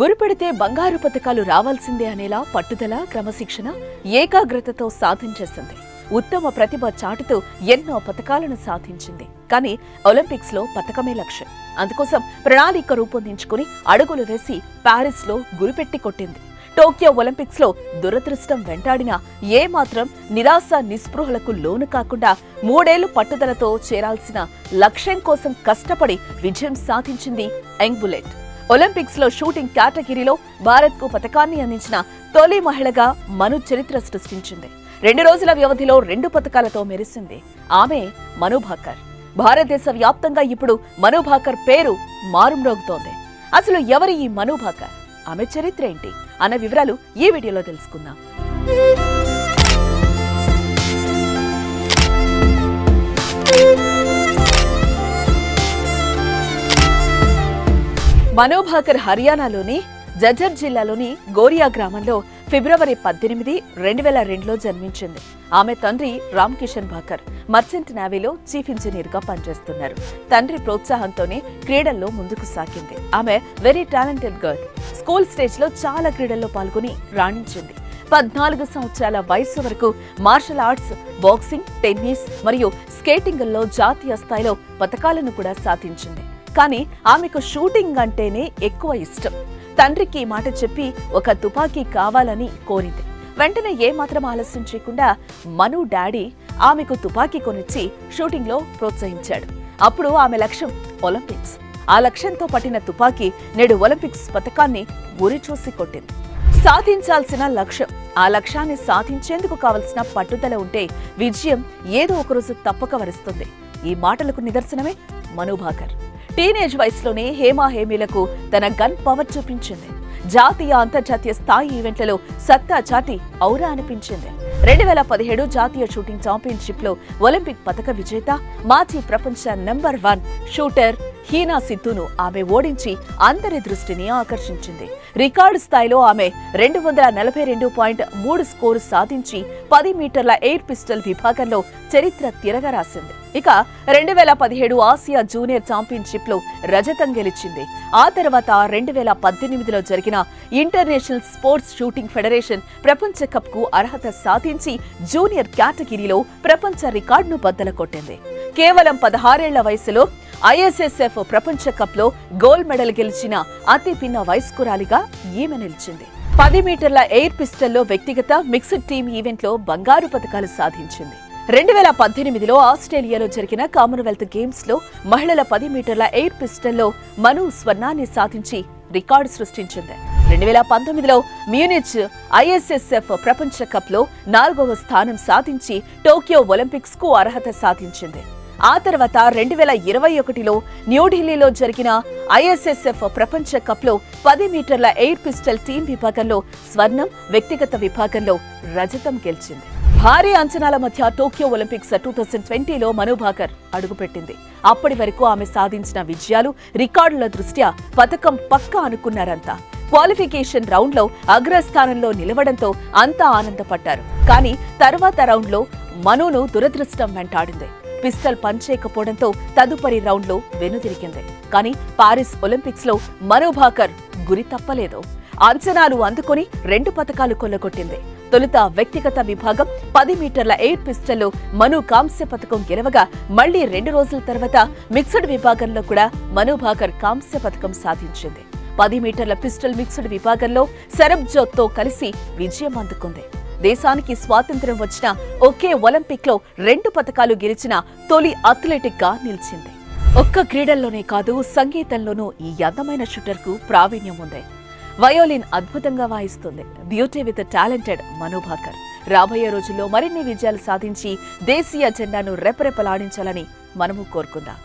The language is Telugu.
గురిపెడితే బంగారు పథకాలు రావాల్సిందే అనేలా పట్టుదల క్రమశిక్షణ ఏకాగ్రతతో సాధించేసింది. ఉత్తమ ప్రతిభ చాటుతూ ఎన్నో పథకాలను సాధించింది. కానీ ఒలింపిక్స్లో పథకమే లక్ష్యం. అందుకోసం ప్రణాళిక రూపొందించుకుని అడుగులు వేసి ప్యారిస్లో గురిపెట్టి కొట్టింది. టోక్యో ఒలింపిక్స్లో దురదృష్టం వెంటాడినా ఏమాత్రం నిరాశ నిస్పృహలకు లోను కాకుండా మూడేళ్ళు పట్టుదలతో చేరాల్సిన లక్ష్యం కోసం కష్టపడి విజయం సాధించింది ఎంగ్బులెట్ ఒలింపిక్స్లో షూటింగ్ కేటగిరీలో భారత్కు పథకాన్ని అందించిన తొలి మహిళగా మను చరిత్ర సృష్టించింది. రెండు రోజుల వ్యవధిలో రెండు పథకాలతో మెరిసింది. ఆమె మనుభాకర్ భారతదేశ వ్యాప్తంగా ఇప్పుడు మనుభాకర్ పేరు మారుమ్రోగుతోంది. అసలు ఎవరి ఈ మనుభాకర్ ఆమె చరిత్ర ఏంటి? అన్న వివరాలు ఈ వీడియోలో తెలుసుకుందాం. మనోభాకర్ హర్యానాలోని జజర్ జిల్లాలోని గోరియా గ్రామంలో ఫిబ్రవరి పద్దెనిమిది రెండు వేల రెండులో జన్మించింది. ఆమె తండ్రి రామ్ కిషన్ భాకర్ మర్చెంట్ నేవీలో చీఫ్ ఇంజనీర్గా పనిచేస్తున్నారు. తండ్రి ప్రోత్సాహంతోనే క్రీడల్లో ముందుకు సాగింది. ఆమె వెరీ టాలెంటెడ్ గర్ల్. స్కూల్ స్టేజ్లో చాలా క్రీడల్లో పాల్గొని రాణించింది. పద్నాలుగు సంవత్సరాల వయసు వరకు మార్షల్ ఆర్ట్స్ బాక్సింగ్ టెన్నిస్ మరియు స్కేటింగ్ల్లో జాతీయ స్థాయిలో పథకాలను కూడా సాధించింది. కానీ ఆమెకు షూటింగ్ అంటేనే ఎక్కువ ఇష్టం. తండ్రికి ఈ మాట చెప్పి ఒక తుపాకీ కావాలని కోరింది. వెంటనే ఏమాత్రం ఆలస్యం చేయకుండా మను డాడీ ఆమెకు తుపాకీ కొనిచ్చి షూటింగ్లో ప్రోత్సహించాడు. అప్పుడు ఆమె లక్ష్యం ఒలింపిక్స్. ఆ లక్ష్యంతో పట్టిన తుపాకీ నేడు ఒలింపిక్స్ పథకాన్ని గురి చూసి కొట్టింది. సాధించాల్సిన లక్ష్యం. ఆ లక్ష్యాన్ని సాధించేందుకు కావలసిన పట్టుదల ఉంటే విజయం ఏదో ఒకరోజు తప్పక వరిస్తుంది. ఈ మాటలకు నిదర్శనమే మనుభాకర్. టీనేజ్ వయసులోనే హేమా హేమీలకు తన గన్ పవర్ చూపించింది. జాతీయ అంతర్జాతీయ స్థాయి ఈవెంట్లలో సత్తా చాటి ఔరా అనిపించింది. రెండు వేల పదిహేడు జాతీయ షూటింగ్ ఛాంపియన్షిప్లో ఒలింపిక్ పథక విజేత మాజీ ప్రపంచ నెంబర్ వన్ షూటర్ హీనా సిద్ధును ఆమె ఓడించి అందరి దృష్టిని ఆకర్షించింది. రికార్డు స్థాయిలో ఆమె రెండు వందల నలభై రెండు పాయింట్ మూడు స్కోరు సాధించి పది మీటర్ల ఎయిర్ పిస్టల్ విభాగంలో చరిత్ర తిరగరాసింది. ఇక రెండు వేల పదిహేడు ఆసియా జూనియర్ ఛాంపియన్షిప్లో రజతం గెలిచింది. ఆ తర్వాత రెండు వేల పద్దెనిమిదిలో జరిగిన ఇంటర్నేషనల్ స్పోర్ట్స్ షూటింగ్ ఫెడరేషన్ ప్రపంచ కప్కు అర్హత సాధించి జూనియర్ కేటగిరీలో ప్రపంచ రికార్డును బద్దల కొట్టింది. కేవలం పదహారేళ్ళ వయసులో ఐఎస్ఎస్ఎఫ్ ప్రపంచ కప్లో గోల్డ్ మెడల్ గెలిచిన అతి పిన్న వయస్కురాలిగా ఈమె నిలిచింది. పది మీటర్ల ఎయిర్ పిస్టల్లో వ్యక్తిగత మిక్స్డ్ టీమ్ ఈవెంట్లో బంగారు పథకాలు సాధించింది. రెండు వేల పద్దెనిమిదిలో ఆస్ట్రేలియాలో జరిగిన కామన్వెల్త్ గేమ్స్లో మహిళల పది మీటర్ల ఎయిర్ పిస్టల్లో మను స్వర్ణాన్ని సాధించి రికార్డు సృష్టించింది. రెండు వేల పంతొమ్మిదిలో మ్యూనిచ్ ఐఎస్ఎస్ఎఫ్ ప్రపంచ కప్లో నాలుగవ స్థానం సాధించి టోక్యో ఒలింపిక్స్కు అర్హత సాధించింది. ఆ తర్వాత రెండు వేల ఇరవై ఒకటిలో న్యూఢిల్లీలో జరిగిన ఐఎస్ఎస్ఎఫ్ ప్రపంచ కప్లో పది మీటర్ల ఎయిర్ పిస్టల్ టీం విభాగంలో స్వర్ణం వ్యక్తిగత విభాగంలో రజతం గెలిచింది. భారీ అంచనాల మధ్య టోక్యో ఒలింపిక్స్ టూ థౌజండ్ ట్వంటీలో మనుభాకర్ అడుగుపెట్టింది. అప్పటి వరకు ఆమె సాధించిన విజయాలు రికార్డుల దృష్ట్యా పథకం పక్కా అనుకున్నారంతా క్వాలిఫికేషన్ రౌండ్లో అగ్రస్థానంలో నిలవడంతో అంతా ఆనందపడ్డారు. కానీ తర్వాత రౌండ్లో మనును దురదృష్టం వెంటాడింది. పిస్టల్ పనిచేయకపోవడంతో తదుపరి రౌండ్లో వెనుదిరిగింది. కానీ పారిస్ ఒలింపిక్స్లో మనుభాకర్ గురి తప్పలేదు. అంచనాలు అందుకొని రెండు పథకాలు కొల్లగొట్టింది. తొలుత వ్యక్తిగత విభాగం పది మీటర్ల ఎయిర్ పిస్టల్లో మను కాంస్య పథకం గెలవగా మళ్ళీ రెండు రోజుల తర్వాత మిక్స్డ్ విభాగంలో కూడా మనుభాకర్ కాంస్య పథకం సాధించింది. పది మీటర్ల పిస్టల్ మిక్స్డ్ విభాగంలో సరబ్జోత్తో కలిసి విజయం అందుకుంది. దేశానికి స్వాతంత్ర్యం వచ్చిన ఒకే ఒలింపిక్లో రెండు పథకాలు గెలిచిన తొలి అథ్లెటిక్గా నిలిచింది. ఒక్క క్రీడల్లోనే కాదు సంగీతంలోనూ ఈ అందమైన షూటర్కు ప్రావీణ్యం ఉంది. వయోలిన్ అద్భుతంగా వాయిస్తుంది. Beauty with talented Manu Bhaker. రాబోయే రోజుల్లో మరిన్ని విజయాలు సాధించి దేశీయ జెండాను రెపరెపలాడించాలని మనము కోరుకుందాం.